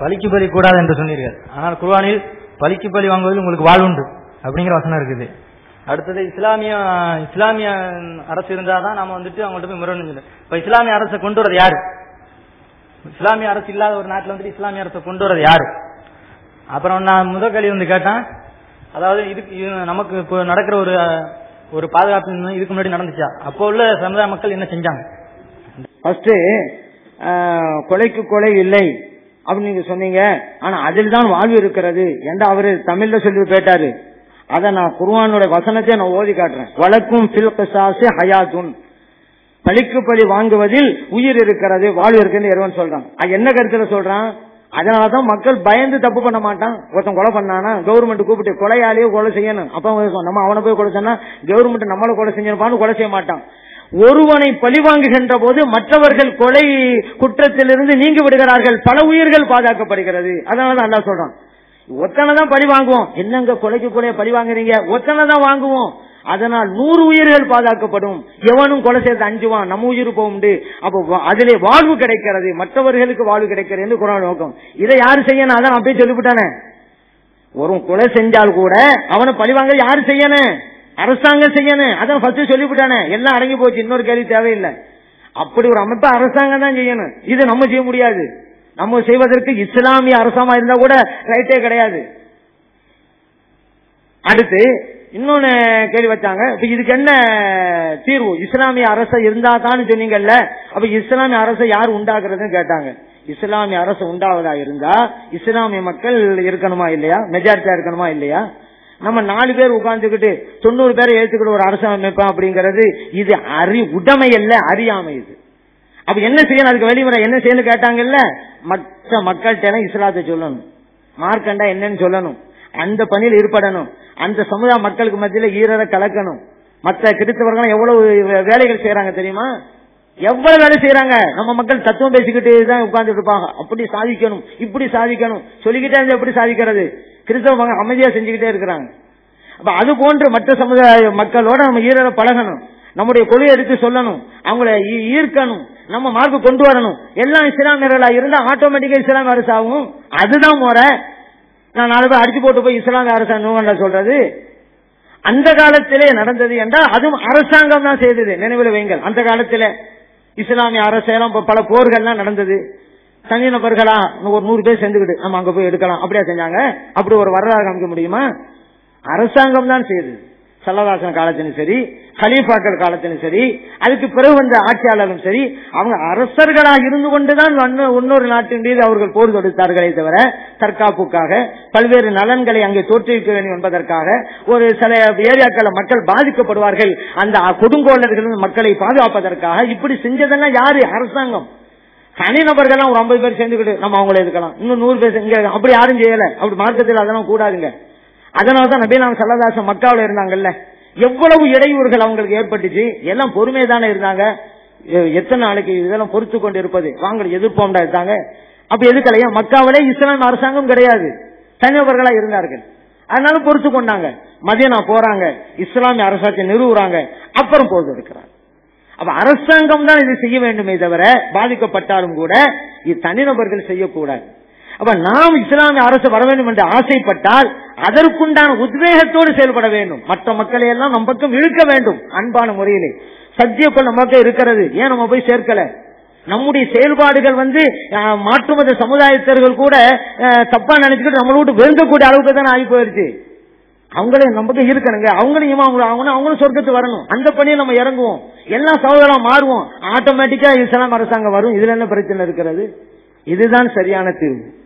பலிக்கு பலி கூடாது என்று சொன்னீர்கள். ஆனால் குர்வானில் பலிக்கு பலி வாங்குவதில் உங்களுக்கு வாழ்வுண்டு அப்படிங்கிற வசனம் இருக்குது. அடுத்தது இஸ்லாமிய இஸ்லாமிய அரசு இருந்தாதான் நாம வந்துட்டு அவங்கள்ட்ட போய் முறைன்னு இப்ப இஸ்லாமிய அரசை கொண்டு வரது யாரு? இஸ்லாமிய அரசு இல்லாத ஒரு நாட்டில் வந்துட்டு இஸ்லாமிய அரசை கொண்டு வரது யாரு? அப்புறம் நான் முதல் கேள்வி வந்து கேட்டேன். அதாவது இதுக்கு இது நமக்கு இப்போ நடக்கிற ஒரு ஒரு பாதுகாப்பு இதுக்கு முன்னாடி நடந்துச்சா? அப்போ உள்ள சமுதாய மக்கள் என்ன செஞ்சாங்க? ஃபர்ஸ்ட் கொலைக்கு கொலை இல்லை. அப்படின்னு நீங்க சொன்னீங்க. ஆனா அதில் தான் வாழ்வு இருக்கிறது. என்று அவரு தமிழ்ல சொல்லி கேட்டாரு அத நான் குருவானோட வசனத்தை நான் ஓதி காட்டுறேன். வழக்கும் ஃபில் கிசாசி ஹயாத்துன். பழிக்கு பழி வாங்குவதில் உயிர் இருக்கிறது வாழ்வு இருக்குன்னு இறைவன் சொல்றான். அது என்ன கருத்துல சொல்றான்? அதனாலதான் மக்கள் பயந்து தப்பு பண்ண மாட்டான். ஒருத்தன் கொலை பண்ணானா கவர்மெண்ட் கூப்பிட்டு கொலையாலேயே கொலை செய்யணும். அப்ப நம்ம அவனை போய் கொலை சொன்னா கவர்மெண்ட் நம்மள கொலை செஞ்சிருப்பான்னு கொலை செய்ய மாட்டான். ஒருவனை பழி வாங்குகின்ற போது மற்றவர்கள் கொலை குற்றத்திலிருந்து நீங்கி விடுகிறார்கள். பல உயிர்கள் பாதுகாக்கப்படுகிறது. அதனாலதான் அல்லா சொல்றான். ஒத்தனை தான் பழி வாங்குவோம் என்னங்க கொலைக்கு கொலைய பழி வாங்குறீங்க ஒத்தனை தான் வாங்குவோம். அதனால் நூறு உயிர்கள் பாதுகாக்கப்படும். எவனும் கொலை செய்து அஞ்சுவான். நம்ம உயிர் போகுண்டு அப்போ வா- அதிலே வாழ்வு கிடைக்கிறது. மற்றவர்களுக்கு வாழ்வு கிடைக்கிறது என்று குரான் நோக்கம். இதை யாரு செய்யணும்? அதான் அப்படியே சொல்லிவிட்டானே. ஒரு கொலை செஞ்சால் கூட அவனை பழிவாங்க யாரு செய்யணும்? அரசாங்கம் செய்யணும். அதான் ஃபர்ஸ்ட் சொல்லிவிட்டானே. எல்லாம் அடங்கி போச்சு. இன்னொரு கேள்வி தேவையில்லை. அப்படி ஒரு அமைப்பை அரசாங்கம் தான் செய்யணும். இது நம்ம செய்ய முடியாது. நம்ம செய்வதற்கு இஸ்லாமிய அரசாங்கம் இருந்தா கூட ரைட்டே கிடையாது. அடுத்து இன்னொன்னு கேள்வி வச்சாங்க. இப்ப இதுக்கு என்ன தீர்வு? இஸ்லாமிய அரசு இருந்தா தான் சொன்னீங்கல்ல. அப்ப இஸ்லாமிய அரசை யார் உண்டாக்குறதுன்னு கேட்டாங்க. இஸ்லாமிய அரசு உண்டாவதா இருந்தா இஸ்லாமிய மக்கள் இருக்கணுமா இல்லையா? மெஜாரிட்டியா இருக்கணுமா இல்லையா? நம்ம நாலு பேர் உட்கார்ந்துக்கிட்டு தொண்ணூறு பேரை ஏத்துக்கிட்டு ஒரு அரசு அமைப்போம் அப்படிங்கிறது இது அறி உடைமை அல்ல அறியாமை இது. அப்ப என்ன செய்யணும்? அதுக்கு வெளிமுறை என்ன செய்யணும் கேட்டாங்கல்ல? மற்ற மக்கள்கிட்ட எல்லாம் இஸ்லாத்தை சொல்லணும். மார்க்கண்டா என்னன்னு சொல்லணும். அந்த பணியில் ஈடுபடணும். அந்த சமுதாய மக்களுக்கு மத்தியில ஈரரை கலக்கணும். மற்ற கிறிஸ்தவர்கள் எவ்வளவு வேலைகள் செய்யறாங்க தெரியுமா? எவ்வளவு வேலை செய்யறாங்க நம்ம மக்கள் தத்துவம் பேசிக்கிட்டு தான் உட்கார்ந்துட்டு இருப்பாங்க. அப்படி சாதிக்கணும். இப்படி சாதிக்கணும். சொல்லிக்கிட்டே எப்படி சாதிக்கிறது? கிறிஸ்தவ அமைதியா செஞ்சுக்கிட்டே இருக்கிறாங்க. அப்ப அது போன்று மற்ற சமுதாய மக்களோட நம்ம ஈரல பழகணும். நம்முடைய கொள்கையை எடுத்து சொல்லணும். அவங்கள ஈ- ஈர்க்கணும். நம்ம மார்க்கு கொண்டு வரணும். எல்லாம் இஸ்லாமியர்களா இருந்தா ஆட்டோமேட்டிக்கா இஸ்லாமிய அரசு ஆகும். அதுதான் முறை. நான் நாலு பேர் அடிச்சு போட்டு போய் இஸ்லாமிய அரசாங்கம் சொல்றது. அந்த காலத்திலே நடந்தது என்றால் அதுவும் அரசாங்கம் தான் செய்தது. நினைவில் வைங்கள் அந்த காலத்திலே இஸ்லாமிய அரசெல்லாம் பல போர்கள்லாம் நடந்தது. தனிநபர்களா ஒரு நூறு பேர் சேர்ந்துக்கிட்டு நம்ம அங்க போய் எடுக்கலாம். அப்படியா செஞ்சாங்க? அப்படி ஒரு வரலாறு காமிக்க முடியுமா? அரசாங்கம் தான் செய்யுது சல்லதாசன் காலத்திலும் சரி கலீஃபாக்கள் காலத்திலும் சரி அதுக்கு பிறகு வந்த ஆட்சியாளர்களும் சரி அவங்க அரசர்களாக இருந்து கொண்டுதான் இன்னொரு நாட்டின் மீது அவர்கள் போர் தொடுத்தார்களே தவிர தற்காப்புக்காக பல்வேறு நலன்களை அங்கே தோற்றுவிக்க வேண்டும் என்பதற்காக ஒரு சில ஏரியாக்கள மக்கள் பாதிக்கப்படுவார்கள். அந்த கொடுங்கோளர்கள் மக்களை பாதுகாப்பதற்காக இப்படி செஞ்சதெல்லாம் யாரு? அரசாங்கம். தனிநபர்கள்லாம் ஒரு ஐம்பது பேர் சேர்ந்துக்கிட்டு நம்ம அவங்கள இருக்கலாம் இன்னும் நூறு பேர் இங்க அப்படி யாரும் செய்யல. அப்படி மார்க்கத்தில் அதெல்லாம் கூடாதுங்க. அதனாலதான் நபீலாம் சல்லதாசன் மக்காவில் இருந்தாங்கல்ல. எவ்வளவு இடையூறுகள் அவங்களுக்கு ஏற்பட்டுச்சு? எல்லாம் பொறுமையா தானே இருந்தாங்க எத்தனை நாளைக்கு இதெல்லாம் பொறுத்து கொண்டு இருப்பது வாங்க எதிர்ப்போம்டா இருந்தாங்க அப்ப எதுக்கலையா? மக்காவிலே இஸ்லாம் அரசாங்கம் கிடையாது. தனிநபர்களா இருந்தார்கள். அதனால பொறுத்து கொண்டாங்க. மதியனா போறாங்க. இஸ்லாமிய அரசாட்சி நிறுவுறாங்க. அப்புறம் போது இருக்கிறாங்க அப்ப அரசாங்கம் தான் இது செய்ய வேண்டுமே தவிர பாதிக்கப்பட்டாலும் கூட இது தனிநபர்கள் செய்யக்கூடாது. அப்ப நாம் இஸ்லாமிய அரசு வர வேண்டும் என்று ஆசைப்பட்டால் அதற்குண்டான உத்வேகத்தோடு செயல்பட வேண்டும். மற்ற மக்களை எல்லாம் நம் பக்கம் இழுக்க வேண்டும் அன்பான முறையிலே. சத்தியக்குள் நமக்கு இருக்கிறது. ஏன் நம்ம போய் சேர்க்கல? நம்முடைய செயல்பாடுகள் வந்து மாற்றுமத மாற்று சமுதாயத்தர்கள் கூட தப்பா நினைச்சுக்கிட்டு நம்மளோட விட்டு வெறுக்கக்கூடிய அளவுக்கு தானே ஆகி போயிருச்சு. அவங்களே நமக்கு இருக்கணுங்க. அவங்களையும் அவங்க அவங்களும் அவங்களும் வரணும். அந்த பணியை நம்ம இறங்குவோம். எல்லாம் சகோதரம் மாறுவோம். ஆட்டோமேட்டிக்கா இஸ்லாம் அரசாங்கம் வரும். இதுல என்ன பிரச்சனை இருக்கிறது? இதுதான் சரியான தீர்வு.